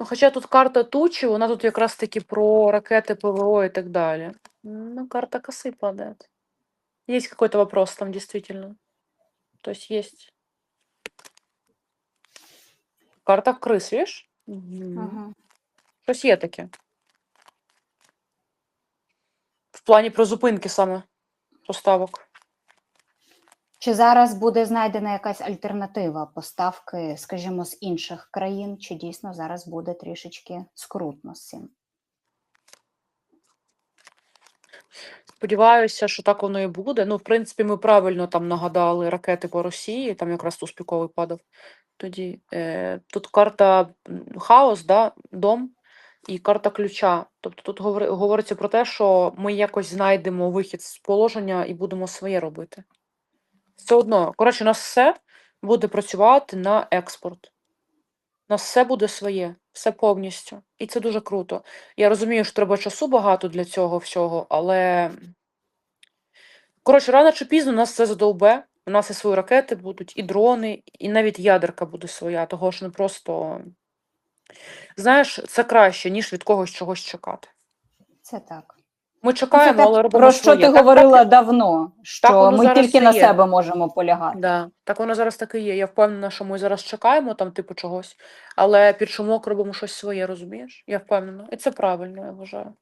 Ну, хоча тут карта тучі, вона тут якраз таки про ракети, ПВО і так далі. Ну, карта косы падает. Есть какой-то вопрос там действительно. То есть есть. Карта крыс, видишь? Мгм. Ага. Щось є таке. В плані про зупинки саме поставок. Чи зараз буде знайдена якась альтернатива поставки, скажімо, з інших країн, чи дійсно зараз буде трішечки скрутно з цим? Сподіваюся, що так воно і буде. Ну, в принципі, ми правильно там нагадали ракети по Росії, там якраз успіковий падав. Тоді е, тут карта хаос, да, дом і карта ключа. Тобто тут говори- говориться про те, що ми якось знайдемо вихід з положення і будемо своє робити. Все одно, коротше, у нас все буде працювати на експорт. У нас все буде своє, все повністю. І це дуже круто. Я розумію, що треба часу багато для цього всього, але. Коротше, рано чи пізно нас це задовбе. У нас і свої ракети будуть, і дрони, і навіть ядерка буде своя, того що не просто. Знаєш, це краще, ніж від когось чогось чекати. Це так. Ми Ну, Це чекаємо, те, але робимо про що своє. ти Так- говорила так, давно, що так, ми тільки на є. себе можемо полягати. Да, так воно зараз таки є. Я впевнена, що ми зараз чекаємо там, типу, чогось, але під шумок робимо щось своє, розумієш? Я впевнена. І це правильно, я вважаю.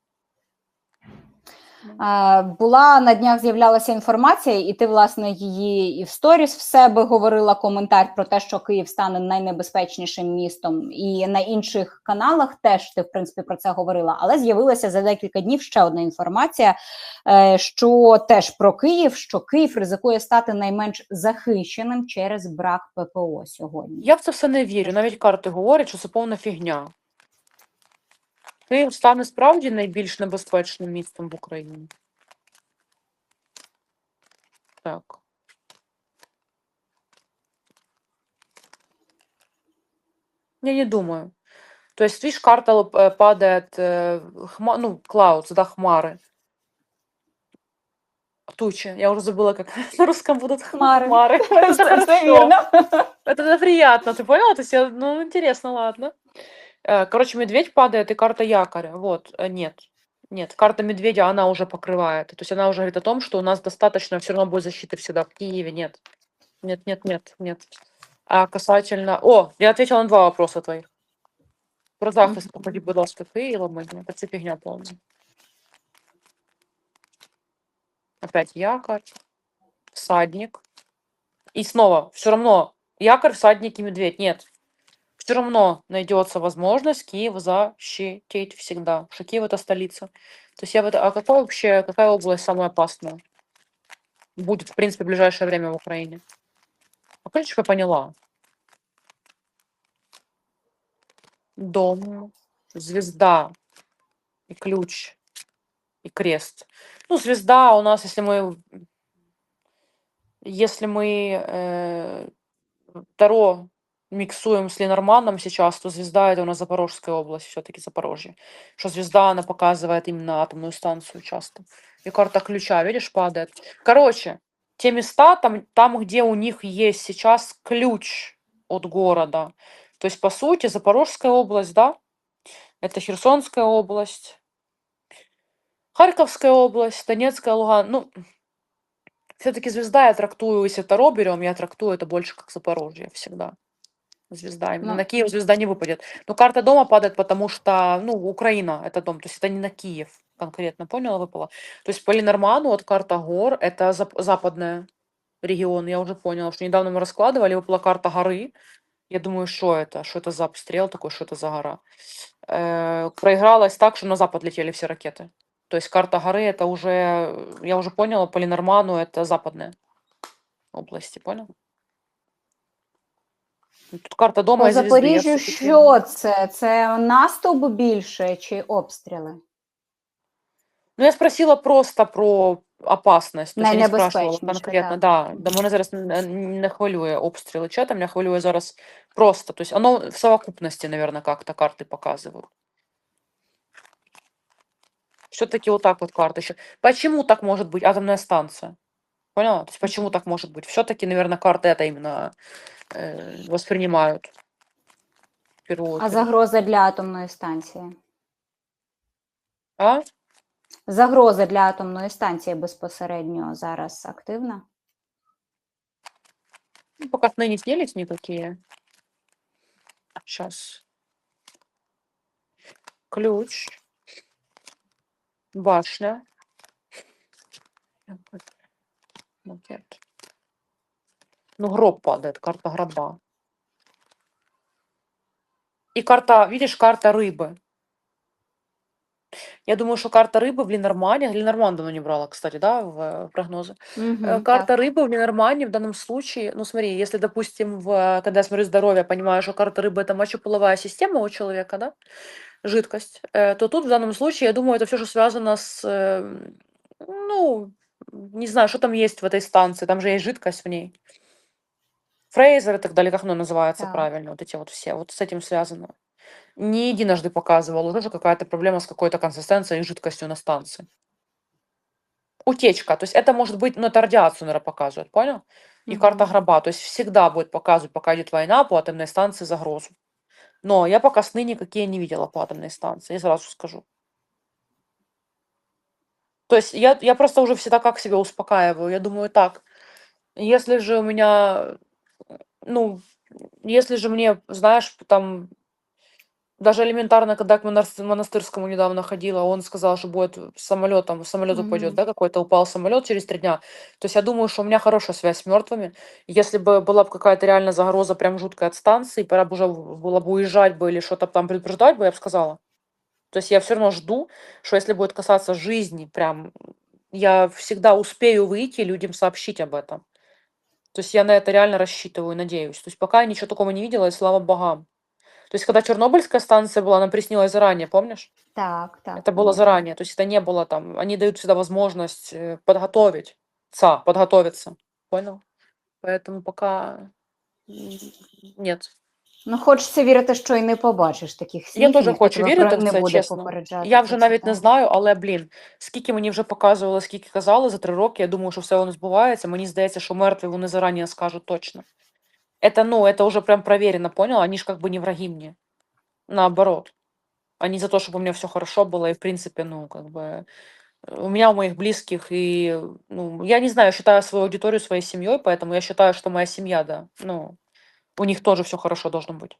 Е, Була на днях з'являлася інформація, і ти, власне, її і в сторіс в себе говорила коментар про те, що Київ стане найнебезпечнішим містом, і на інших каналах теж ти, в принципі, про це говорила. Але з'явилася за декілька днів ще одна інформація, е, що теж про Київ, що Київ ризикує стати найменш захищеним через брак ППО сьогодні. Я в це все не вірю. Навіть карти говорять, що це повна фігня. Київ стане справді найбільш небезпечним містом в Україні. Так. Я не думаю. То есть, видишь, карта лп- э, падает, э, хма, ну, clouds, да, хмары. Тучи. Я уже забыла, как на русском будут Хмары. хмары. Это Це, це хорошо. вірно. Это, это приятно, ты поняла? То есть, я, ну, интересно, ладно. Э, Короче, медведь падает и карта якоря. Вот, э, нет. Нет, карта медведя, она уже покрывает. То есть она уже говорит о том, что у нас достаточно все равно будет защиты всегда в Киеве. Нет. Нет, нет, нет, нет. А касательно... О, я ответила на два вопроса твоих. Про захист, Мгм. походи, будь ласка, Києва, мені. Це фігня повна. Опять якорь, всадник. И снова, все равно, якорь, всадник и медведь. Нет. все равно найдется возможность Киев защитить всегда. Потому Что Киев это столица. То есть я в это... А какой вообще, какая область самая опасная? Будет, в принципе, в ближайшее время в Украине. А ключ я поняла. Дом, звезда и ключ и крест. Ну, звезда у нас, если мы, если мы э, Таро миксуем с Ленорманом сейчас, то звезда это у нас Запорожская область, все-таки Запорожье. Что звезда, она показывает именно атомную станцию часто. И карта ключа, видишь, падает. Короче, те места, там, там, где у них есть сейчас ключ от города. То есть, по сути, Запорожская область, да, это Херсонская область, Харьковская область, Донецкая, Луган. Ну, все-таки звезда я трактую, если Таро берем, я трактую это больше как Запорожье всегда. Звезда. Именно Ну. на Киев звезда не выпадет. Но карта дома падает, потому что, ну, Украина это дом, то есть это не на Киев конкретно, поняла, выпала. То есть по Ленорману вот карта гор, это зап- западная регион, я уже поняла, что недавно мы раскладывали, выпала карта горы. Я думаю, что это? Что это за обстрел такой, что это за гора? Э, проигралось так, что на запад летели все ракеты. То есть карта горы это уже, э, я уже поняла, по Ленорману это западная области, понял? Ну, Тут карта дома По и звезды. я Запоріжжю всё-таки- що це? Це наступ більше чи обстріли? Ну, я спросила просто про опасность. То есть я не спрашивала Найнебезпечніше, конкретно, так. да. Да мене зараз не, не хвилює обстріли чата, мене хвилює зараз просто. То есть оно в совокупности, наверное, как-то карты показывают. Все-таки вот так вот карты еще. Почему так может быть атомная станция? Поняла? То есть почему так может быть? Все-таки, наверное, карты это именно э, воспринимают. первую А очередь. загроза для атомної станції? А? Загроза для атомної станції безпосередньо зараз активна? Ну, пока сны не снились никакие. Сейчас. Ключ. Башня. Макет. Ну, гроб падает, карта гроба. И карта, видишь, карта рыбы. Я думаю, что карта рыбы в Ленормане, Ленорман давно не брала, кстати, да, в э, прогнозы. Мгм, Карта так. рыбы в Ленормане в данном случае, ну смотри, если, допустим, в, когда я смотрю здоровье, понимаю, что карта рыбы это мочеполовая система у человека, да, жидкость, э, то тут в данном случае, я думаю, это все, что связано с, ну, не знаю, что там есть в этой станции, там же есть жидкость в ней. Фрейзер и так далее, как оно называется Так. правильно, вот эти вот все, вот с этим связано. Не единожды показывала, тоже какая-то проблема с какой-то консистенцией и жидкостью на станции. Утечка, то есть это может быть, ну это радиацию, наверное, показывает, понял? И карта Мгм. гроба, то есть всегда будет показывать, пока идет война по атомной станции, загрозу. Но я пока сны никакие не видела по атомной станции, я сразу скажу. То есть я, я просто уже всегда как себя успокаиваю. Я думаю так, если же у меня, ну, если же мне, знаешь, там даже элементарно, когда к монас- монастырскому недавно ходила, он сказал, что будет самолетом, самолет упадет, Мгм. да, какой-то упал самолет через три дня. То есть я думаю, что у меня хорошая связь с мертвыми. Если бы была бы какая-то реально загроза прям жуткая от станции, пора бы уже в- было бы уезжать бы или что-то там предупреждать бы, я бы сказала. То есть я все равно жду, что если будет касаться жизни, прям я всегда успею выйти и людям сообщить об этом. То есть я на это реально рассчитываю, надеюсь. То есть пока я ничего такого не видела, и слава богам. То есть когда Чернобыльская станция была, она приснилась заранее, помнишь? Так, так. Это было заранее, то есть это не было там, они дают всегда возможность э, подготовить, ца, подготовиться, понял? Поэтому пока м, нет. Ну, хочеться вірити, що і не побачиш таких снів. Я і теж ніхто хочу тебе вірити про- в не це, буде чесно. попереджати. Я про вже це, навіть не так. знаю, але блін, скільки мені вже показували, скільки казали за три роки, я думаю, що все воно збувається. Мені здається, що мертві вони зарані скажуть точно. Это, ну, это уже прям проверено, понял? Они же как бы не враги мне. Наоборот. Они за то, чтобы у меня все хорошо было, и в принципе, ну, как бы э, у меня, у моих близких, и, ну, я не знаю, я считаю свою аудиторию своей семьей, поэтому я считаю, что моя семья, да, ну, у них тоже все хорошо должно быть.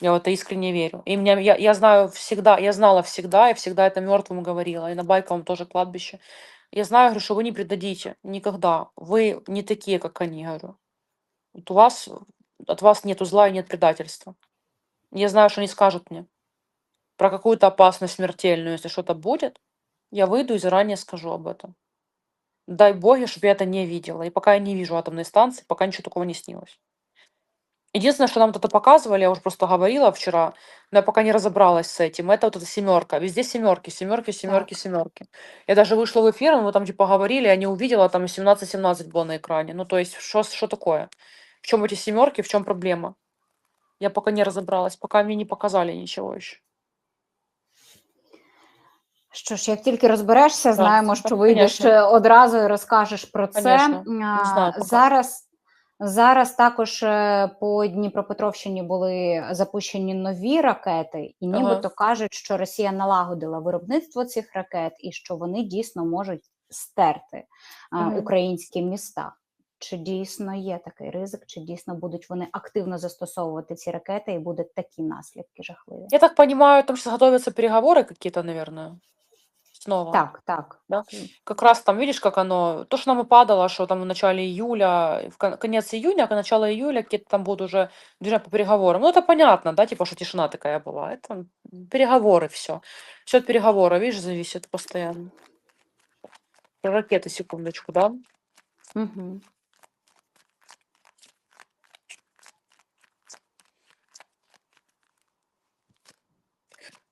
Я в это искренне верю. И меня, я, я знаю всегда, я знала всегда, и всегда это мертвым говорила, и на Байковом тоже кладбище. Я знаю, говорю, что вы не предадите никогда. Вы не такие, как они, говорю. Вот у вас, от вас нету зла и нет предательства. Я знаю, что они скажут мне про какую-то опасность смертельную, если что-то будет, я выйду и заранее скажу об этом. Дай боги, чтобы я это не видела. И пока я не вижу атомной станции, пока ничего такого не снилось. Единственное, что нам вот это показывали, я уже просто говорила вчера, но я пока не разобралась с этим, это вот эта семерка. Везде семерки, семерки, семерки, семерки. Я даже вышла в эфир, мы там типа говорили, я не увидела, там 17-17 было на экране. Ну, то есть, что, что такое? В чем эти семерки, в чем проблема? Я пока не разобралась, пока мне не показали ничего еще. Що ж, як тільки розберешся, знаємо, так, що вийдеш конечно. е, одразу і розкажеш про це. Конечно. А, Не знаю поки. Зараз, зараз також е, по Дніпропетровщині були запущені нові ракети, і Ага. нібито кажуть, що Росія налагодила виробництво цих ракет і що вони дійсно можуть стерти а, Мгм. українські міста. Чи дійсно є такий ризик, чи дійсно будуть вони активно застосовувати ці ракети і будуть такі наслідки жахливі? Я так понимаю, там сейчас готовятся переговоры какие-то, наверное, снова. Так, так. Да? Как раз там, видишь, как оно, то, что нам и падало, что там в начале июля, в кон- конец июня, а начало июля какие-то там будут уже движения по переговорам. Ну, это понятно, да, типа, что тишина такая была. Это переговоры, все. Все от переговора, видишь, зависит постоянно. Про ракеты, секундочку, да? Угу.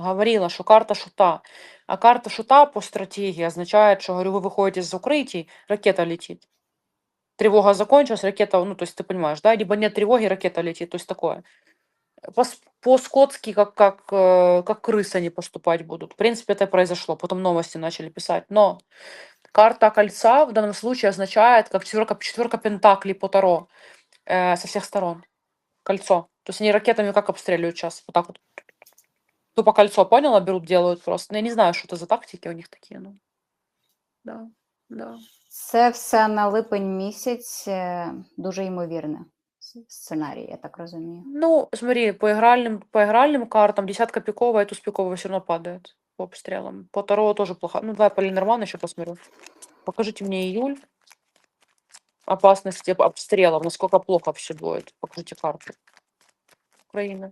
говорила, что карта шута. А карта шута по стратегии означает, что, говорю, вы выходите из укрытий, ракета летит. Тревога закончилась, ракета, ну, то есть ты понимаешь, да, либо нет тревоги, ракета летит, то есть такое. По- По-скотски, как, как, э, как крысы они поступать будут. В принципе, это произошло. Потом новости начали писать. Но карта кольца в данном случае означает, как четверка, четверка пентаклей по Таро э, со всех сторон. Кольцо. То есть они ракетами как обстреливают сейчас? Вот так вот. Тупо кольцо, поняла, берут, делают просто. Ну, я не знаю, что это за тактики у них такие. Ну. Да, да. Це все на липень місяць е, дуже ймовірне с- сценарій, я так розумію. Ну, смотри, по игральным, по игральным картам десятка пиковая, туз пиковая все равно падает по обстрелам. По Таро тоже плохо. Ну, давай по Ленорману еще посмотрю. Покажите мне июль. Опасности об- обстрелов. Насколько плохо все будет. Покажите карту. Украина.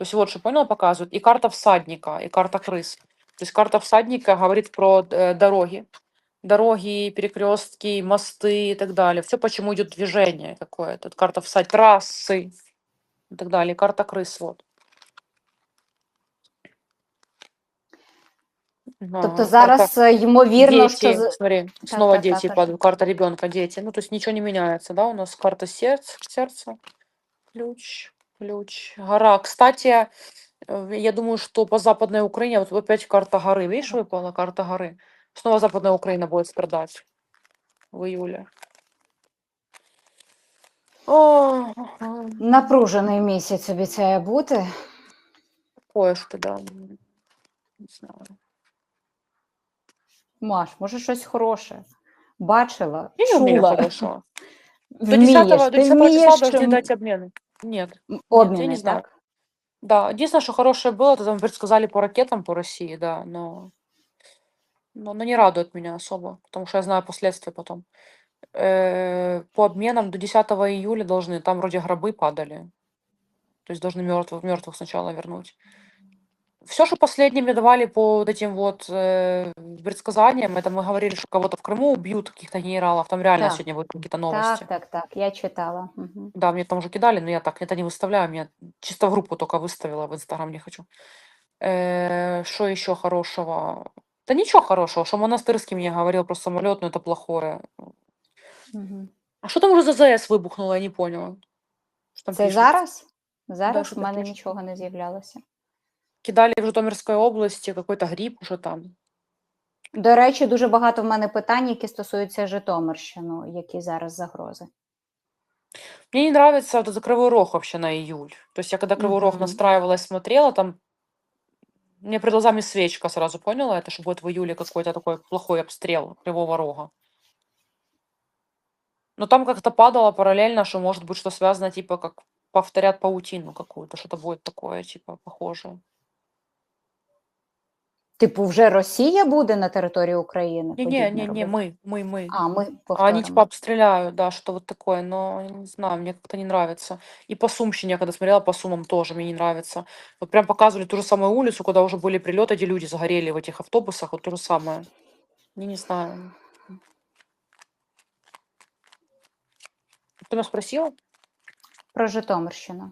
То есть вот что, понял, показывают. И карта всадника, и карта крыс. То есть карта всадника говорит про э, дороги. Дороги, перекрестки, мосты и так далее. Все, почему идет движение какое-то. Карта всад... трассы и так далее. Карта крыс, вот. Тобто Ага, зараз карта е, ймовірно, що дети, з- смотри, снова так, так, дети так. падают. Карта ребенка, дети. Ну, то есть ничего не меняется, да? У нас карта сердца, сердца, ключ, ключ, гора. Кстати, э, я думаю, что по Западной Украине, вот опять карта горы, видишь, выпала карта горы. Снова Западная Украина будет страдать в июле. О, ага, напружений місяць обіцяє бути. кое-что, да. м, Не знаю. Маш, може щось хороше. Бачила, Я не умею чула, хорошего. До вмієш, 10, до ти 10 числа вмієш должны чим- дать обмены. Нет. м, я обміни, не знаю. так? Да, единственное, что хорошее было, это там предсказали по ракетам по России, да, но, но, но не радует меня особо, потому что я знаю последствия потом. Э, по обменам до 10 июля должны, там вроде гробы падали, то есть должны мертвых, мертвых сначала вернуть. Все, что последнее мне давали по вот этим вот э, предсказаниям, это мы говорили, что кого-то в Крыму убьют, каких-то генералов, там реально Так. сегодня будут какие-то новости. Так, так, так. Я читала. Угу. Да, мне там уже кидали, но я так это не выставляю, меня чисто в группу только выставила, в Инстаграм не хочу. Э, Что еще хорошего? Да ничего хорошего, что Монастырский мне говорил про самолет, но это плохое. Угу. А что там уже за ЗАЭС выбухнуло, я не поняла. Что там Це пишут? зараз? Зараз що в мене пишуть. нічого не з'являлося. Кидали в Житомирской области какой-то грипп уже там. До речі, дуже багато в мене питань, які стосуються Житомирщини, які зараз загрози. Мне не нравится вот этот Кривой Рог вообще на июль. То есть я когда Кривой Рог Мгм. настраивалась, смотрела, там мне перед глазами свечка сразу поняла это, что будет в июле какой-то такой плохой обстрел Кривого Рога. Но там как-то падало параллельно, что может быть что связано, типа, как повторят паутину какую-то, что-то будет такое, типа, похожее. Типу, вже Росія буде на території України? Не-не, подібне не-не, робити? мы, мы, мы. А, ми А они повторимо. типа обстреляют, да, что вот такое, но я не знаю, мне как-то не нравится. И по Сумщине, я когда смотрела по Сумам, тоже мне не нравится. Вот прям показывали ту же самую улицу, куда уже были прилеты, где люди загорели в этих автобусах, вот то же самое. Я не знаю. Ты меня спросила? Про Житомирщину.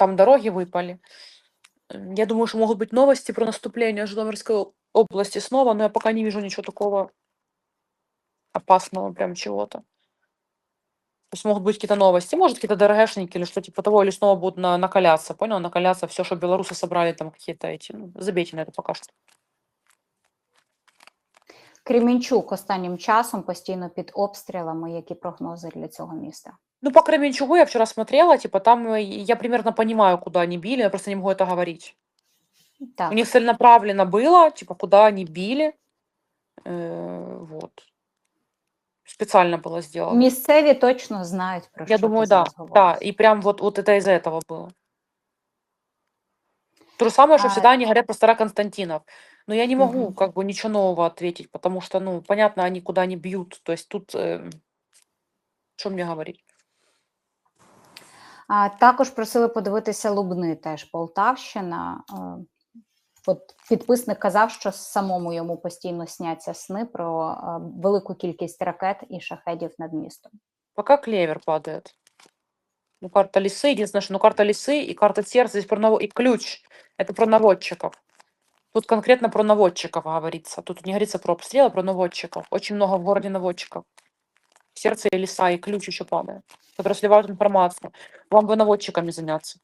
Там дороги выпали. М, Я думаю, что могут быть новости про наступление Житомирской о- области снова, но я пока не вижу ничего такого опасного, прям чего-то. То есть могут быть какие-то новости, может, какие-то ДРГшники или что типа того, или снова будут на- накаляться, понял? Накаляться все, что белорусы собрали, там какие-то эти, ну, забейте на это пока что. Кремінчук останнім часом постійно під обстрілами. Які прогнози для цього міста? Ну, по Кременчугу я вчера смотрела, типа там э, я примерно понимаю, куда они били, я просто не могу это говорить. У них целенаправленно было, типа, куда они били. Э, вот. Специально было сделано. місцеві точно знають про Я що думаю, ти да, зараз да. говориш. И прям вот, вот это из-за этого было. То же самое, что А, всегда они говорят про Староконстантинов. Но я не могу Мгм. как бы ничего нового ответить, потому что, ну, понятно, они куда они бьют. То есть тут, э, что мне говорить? А, також просили подивитися Лубни, теж Полтавщина. Е, От підписник казав, що самому йому постійно сняться сни про е, велику кількість ракет і шахедів над містом. Пока клевер падает. Ну, карта лисы, единственное, что ну, карта лисы и карта сердца здесь про наво... и ключ. Это про наводчиков. Тут конкретно про наводчиков говорится. Тут не говорится про обстрелы, а про наводчиков. Очень много в городе наводчиков. Сердце и лиса, и ключ еще падает. Которые сливают информацию. Вам бы наводчиками заняться.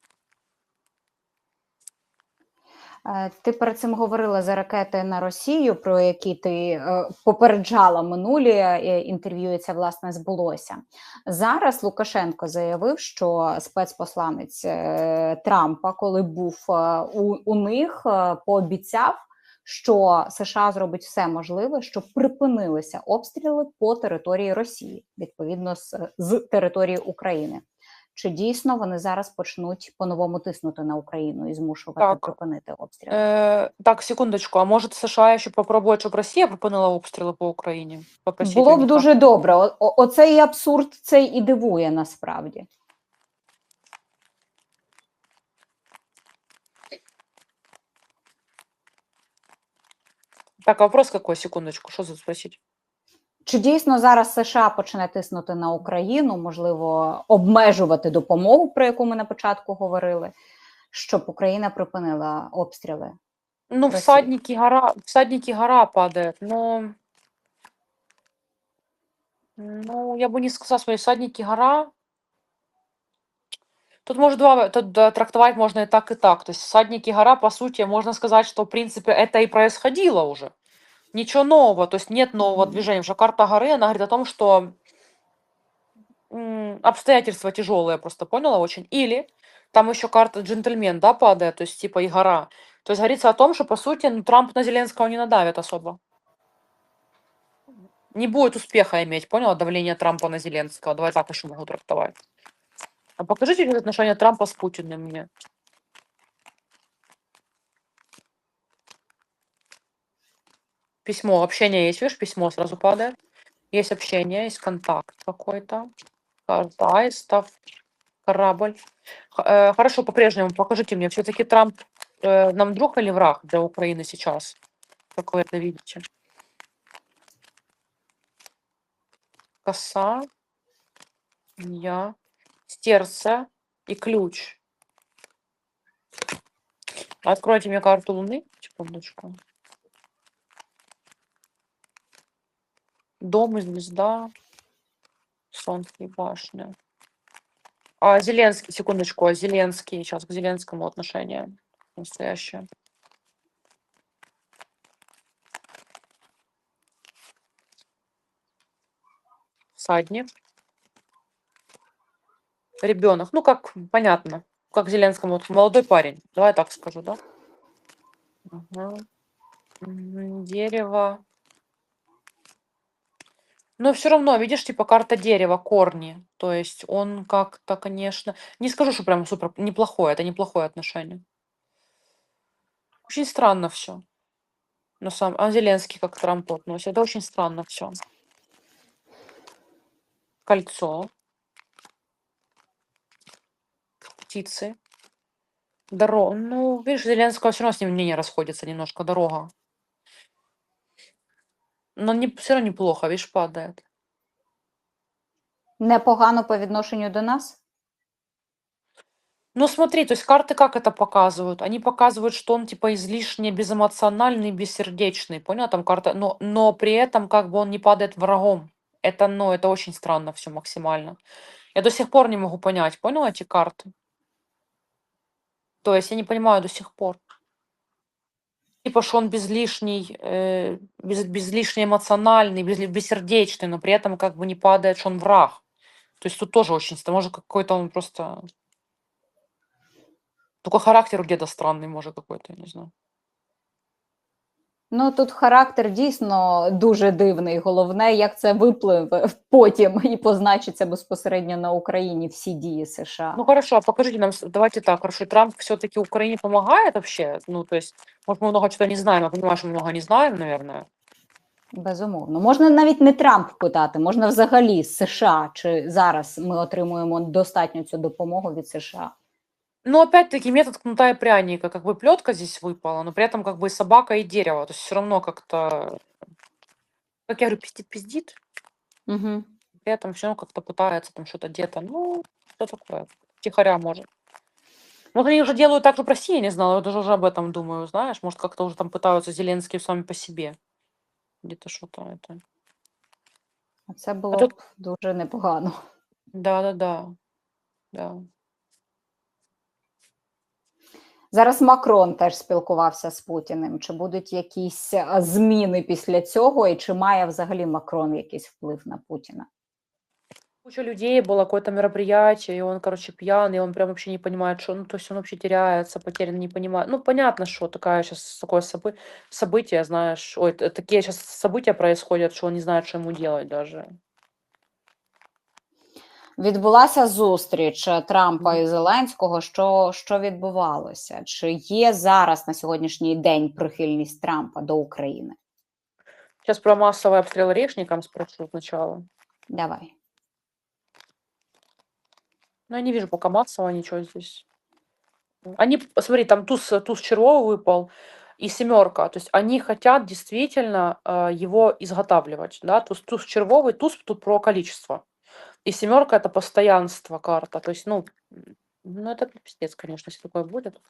Е, Ти перед цим говорила за ракети на Росію, про які ти е, попереджала минулі е, інтерв'ю, це власне збулося. Зараз Лукашенко заявив, що спецпосланець Трампа, коли був у, у них, пообіцяв, що США зробить все можливе, щоб припинилися обстріли по території Росії, відповідно з, з території України. Чи дійсно вони зараз почнуть по-новому тиснути на Україну і змушувати Так. припинити обстріли? Э, так, секундочку. А может США еще попробует, чтобы Россия припинила обстрелы по Украине? Попросить у Було б них, а? дуже добре. О- о- Оцей абсурд цей і дивує насправді. Так, а вопрос какой? Секундочку. Что за спросить? Чи дійсно зараз США почне тиснути на Україну, можливо, обмежувати допомогу, про яку ми на початку говорили, щоб Україна припинила обстріли? Ну, России. всадники гора, всадники гора падает, но... Ну, я бы не сказала, что всадники гора. Тут может два, тут трактовать можно и так, и так. То есть всадники гора, по сути, можно сказать, что, в принципе, это и происходило уже. Ничего нового, то есть нет нового движения. Потому что карта горы, она говорит о том, что обстоятельства тяжелые, просто поняла очень. Или там еще карта джентльмен, да, падает, то есть типа и гора. То есть говорится о том, что, по сути, ну, Трамп на Зеленского не надавит особо. Не будет успеха иметь, поняла, давление Трампа на Зеленского. Давай так еще могу трактовать. А покажите отношения Трампа с Путиным мне. Письмо, общение есть, видишь, письмо сразу падает. Есть общение, есть контакт какой-то. Карта аистов, корабль. Э, Хорошо, по-прежнему покажите мне, все-таки Трамп э, нам друг или враг для Украины сейчас? Как вы это видите? Коса, я, сердце и ключ. Откройте мне карту Луны. Секундочку. Дом и звезда. Солнце башня. А Зеленский, секундочку, а Зеленский, сейчас к Зеленскому отношение настоящее. Всадник. Ребенок. Ну, как понятно. Как Зеленскому. Вот молодой парень. Давай так скажу, да? Мгм, Дерево. Но все равно, видишь, типа карта дерева, корни. То есть он как-то, конечно, не скажу, что прям супер неплохое, это неплохое отношение. Очень странно все. На самом, а Зеленский как к Трампу относится, это очень странно все. Кольцо. Птицы. Дорога. Ну, видишь, Зеленского все равно с ним мнение расходится немножко, дорога. Но не, все равно неплохо, видишь, падает. Непогано по відношенню до нас? Ну смотри, то есть карты как это показывают? Они показывают, что он типа излишне безэмоциональный, бессердечный, понял? Там карта, но, но при этом как бы он не падает врагом. Это, ну, это очень странно все максимально. Я до сих пор не могу понять, понял эти карты? То есть я не понимаю до сих пор. Типа, что он безлишний, э, без, безлишне эмоциональный, без, бессердечный, но при этом как бы не падает, что он враг. То есть тут тоже очень. Может, какой-то он просто... Только характер у деда странный, может, какой-то, я не знаю. Ну тут характер дійсно дуже дивний. Головне, як це випливе потім і позначиться безпосередньо на Україні всі дії США. Ну хорошо, а покажите нам, давайте так, хорошо, Трамп все-таки Украине помогает вообще? Ну, то есть, может, мы много чего не знаем, я понимаю, что мы много не знаем, наверное. Безумовно, можна навіть не Трамп питати, можна взагалі США, чи зараз ми отримуємо достатньо цю допомогу від США. Но опять-таки метод кнута и пряника, как бы плетка здесь выпала, но при этом как бы и собака, и дерево, то есть все равно как-то, как я говорю, пиздит-пиздит, Угу. при этом все равно как-то пытается там что-то где-то, ну, что такое, тихоря может. Вот они уже делают так же в России, я не знала, я даже уже об этом думаю, знаешь, может, как-то уже там пытаются Зеленские сами по себе. Где-то что-то это. Це було тут- б дуже непогано. Да-да-да. Да. Зараз Макрон теж спілкувався з Путіним. Чи будуть якісь а, зміни після цього, і чи має взагалі Макрон якийсь вплив на Путіна? Куча людей, было какое-то мероприятие, и он, короче, пьяный, он прям вообще не понимает, что, ну, то есть он вообще теряется, потерян, не понимает. Ну, понятно, что такая сейчас такое собы- событие, знаешь, ой, т- такие сейчас события происходят, что он не знает, что ему делать даже. Відбулася зустріч е, Трампа Мгм. і Зеленського. Що, що відбувалося? Чи є зараз на сьогоднішній день прихильність Трампа до України? Сейчас про массовый обстрел Решником спрошу сначала. Давай. Но я не вижу пока массового ничего здесь. Они, п- смотри, там туз, туз червовый выпал и семерка. То есть они хотят действительно э, его изготавливать. Да? Туз, туз червовый, туз тут про количество. И семерка это постоянство карта. То есть, ну, ну это пиздец, конечно, если такое будет.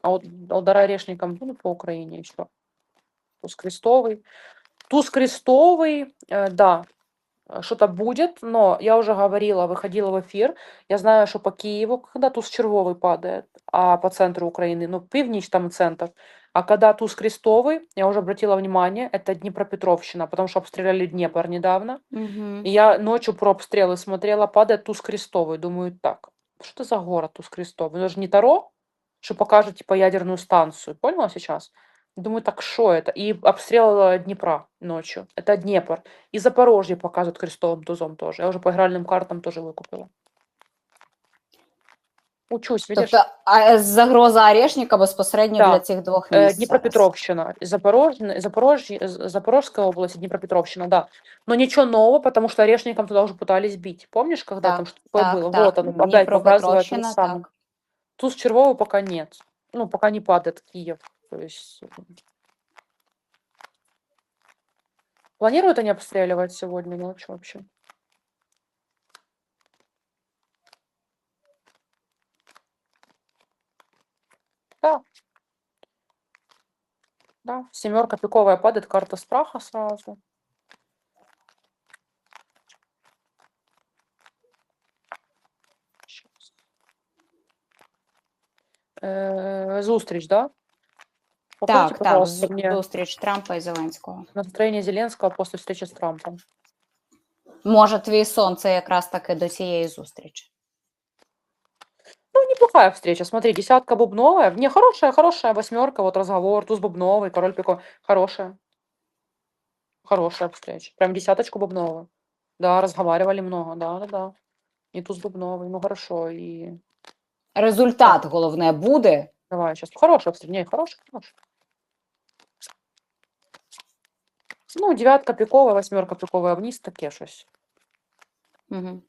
А вот удара орешником будут по Украине еще. Туз крестовый. Туз крестовый, э, да, что-то будет, но я уже говорила, выходила в эфир, я знаю, что по Киеву, когда туз червовый падает, а по центру Украины, ну, пивнич там центр, а когда туз крестовый, я уже обратила внимание, это Днепропетровщина, потому что обстреляли Днепр недавно, и я ночью про обстрелы смотрела, падает туз крестовый, думаю, так, что это за город туз крестовый? Ну, это же не Таро, что покажет, типа, ядерную станцию, поняла сейчас? Думаю, так что это? И обстрел э, Днепра ночью. Это Днепр. И Запорожье показывают крестовым тузом тоже. Я уже по игральным картам тоже выкупила. Учусь, видишь? Тобто а, загроза Орешника безпосередньо Так. для цих двох Э, міст. зараз. Днепропетровщина, Запорожье, Запорожье, З- Запорожская область, и Днепропетровщина, да. Но ничего нового, потому что орешникам туда уже пытались бить. Помнишь, когда Так, там что такое Так, было? так. Вот оно, опять показывает Дніпропетровщина, же самое. Туз червового пока нет. Ну, пока не падает Киев. То есть... м. Планируют они обстреливать сегодня ночью вообще? Да. Да, семерка пиковая падает, карта страха сразу. Щас. Э, Зустріч, да? Покажите, Так, так, пожалуйста, з- мне зустріч Трампа і Зеленського. настроение Зеленского после встречи с Трампом. Може, твій сон це якраз таки до цієї зустрічі. Ну, неплохая встреча. Смотри, десятка бубновая. Не, хорошая, хорошая восьмерка, вот разговор, туз бубновый, король пико. Хорошая. Хорошая встреча. Прям десяточку бубновую. Да, разговаривали много, да, да, да. И туз бубновый, ну хорошо, и... Результат головне буде. Давай сейчас. Хорошая встреча, не, хорошая, хорошая. Ну, девятка пиковая, восьмерка пиковая вниз, таке щось. Угу.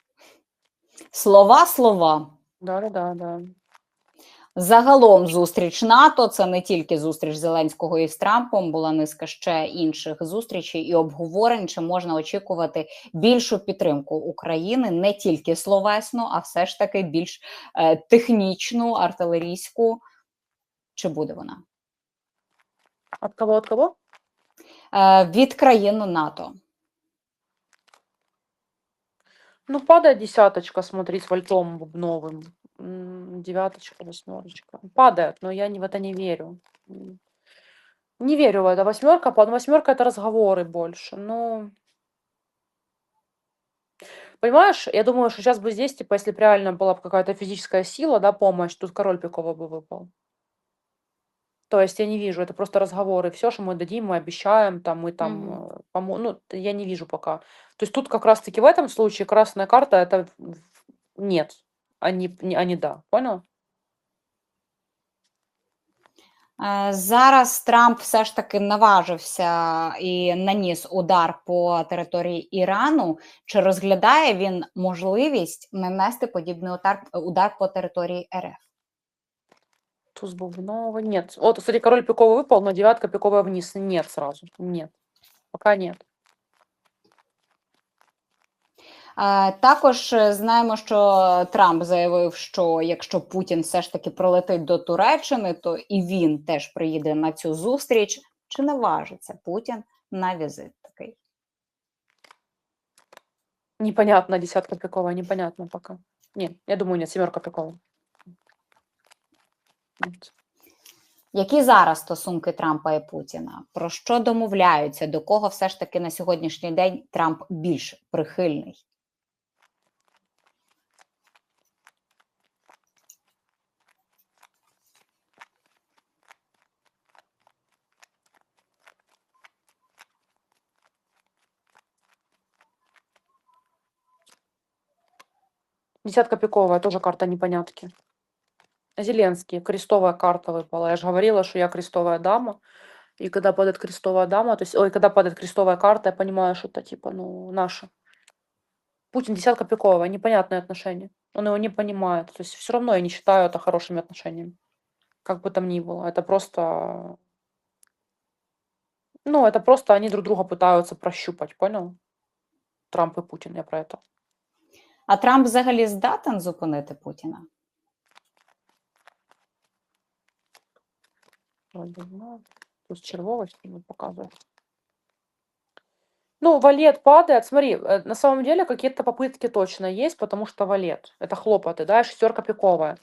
Слова, слова. Да, да, да, да. Загалом зустріч НАТО це не тільки зустріч Зеленського із Трампом, була низка ще інших зустрічей і обговорень. Чи можна очікувати більшу підтримку України не тільки словесну, а все ж таки більш е, технічну, артилерійську. Чи буде вона От кого, от кого? е, від країн НАТО? Ну, падает десяточка, смотри, с вольтом бубновым. Девяточка, восьмерочка. Падает, но я не, в это не верю. Не верю в это. Восьмерка, пад- восьмерка это разговоры больше. Ну, понимаешь, я думаю, что сейчас бы здесь, типа, если бы реально была бы какая-то физическая сила, да, помощь, тут король пиковый бы выпал. То есть я не вижу, это просто разговоры. Все, что мы дадим, мы обещаем, там, мы там, Мгм. э, помо- ну, т- я не вижу пока. То есть тут как раз-таки в этом случае красная карта это в- в- нет, а не, не- а не да. Понял? Е, Зараз Трамп все ж таки наважився і наніс удар по території Ірану. Чи розглядає він можливість нанести подібний удар, удар по території РФ? Туз бубнового нет. Вот, кстати, король пиковый выпал, но девятка пиковая вниз. Нет сразу. Нет. Пока нет. Також е, знаємо, що Трамп заявив, що якщо Путін все ж таки прилетить до Туреччини, то і він теж приїде на цю зустріч. Чи наважиться Путін на візит такий? Непонятно, десятка пиковая, непонятно пока. Нет, я думаю, нет, семерка пиковая. Які зараз стосунки Трампа і Путіна? Про що домовляються? До кого все ж таки на сьогоднішній день Трамп більш прихильний? Десятка пиковая, тоже карта непонятки. Зеленский, крестовая карта выпала. Я же говорила, что я крестовая дама. И когда падает крестовая дама, то есть, ой, когда падает крестовая карта, я понимаю, что это типа, ну, наша. Путин десятка пиковая, непонятные отношения. Он его не понимает. То есть все равно я не считаю это хорошими отношениями. Как бы там ни было. Это просто... Ну, это просто они друг друга пытаются прощупать, понял? Трамп и Путин, я про это. А Трамп взагалі здатен зупинити Путіна? Ну, тут червовость показывает. Ну, валет падает. Смотри, э, на самом деле какие-то попытки точно есть, потому что валет. Это хлопоты, да, шестерка пиковая.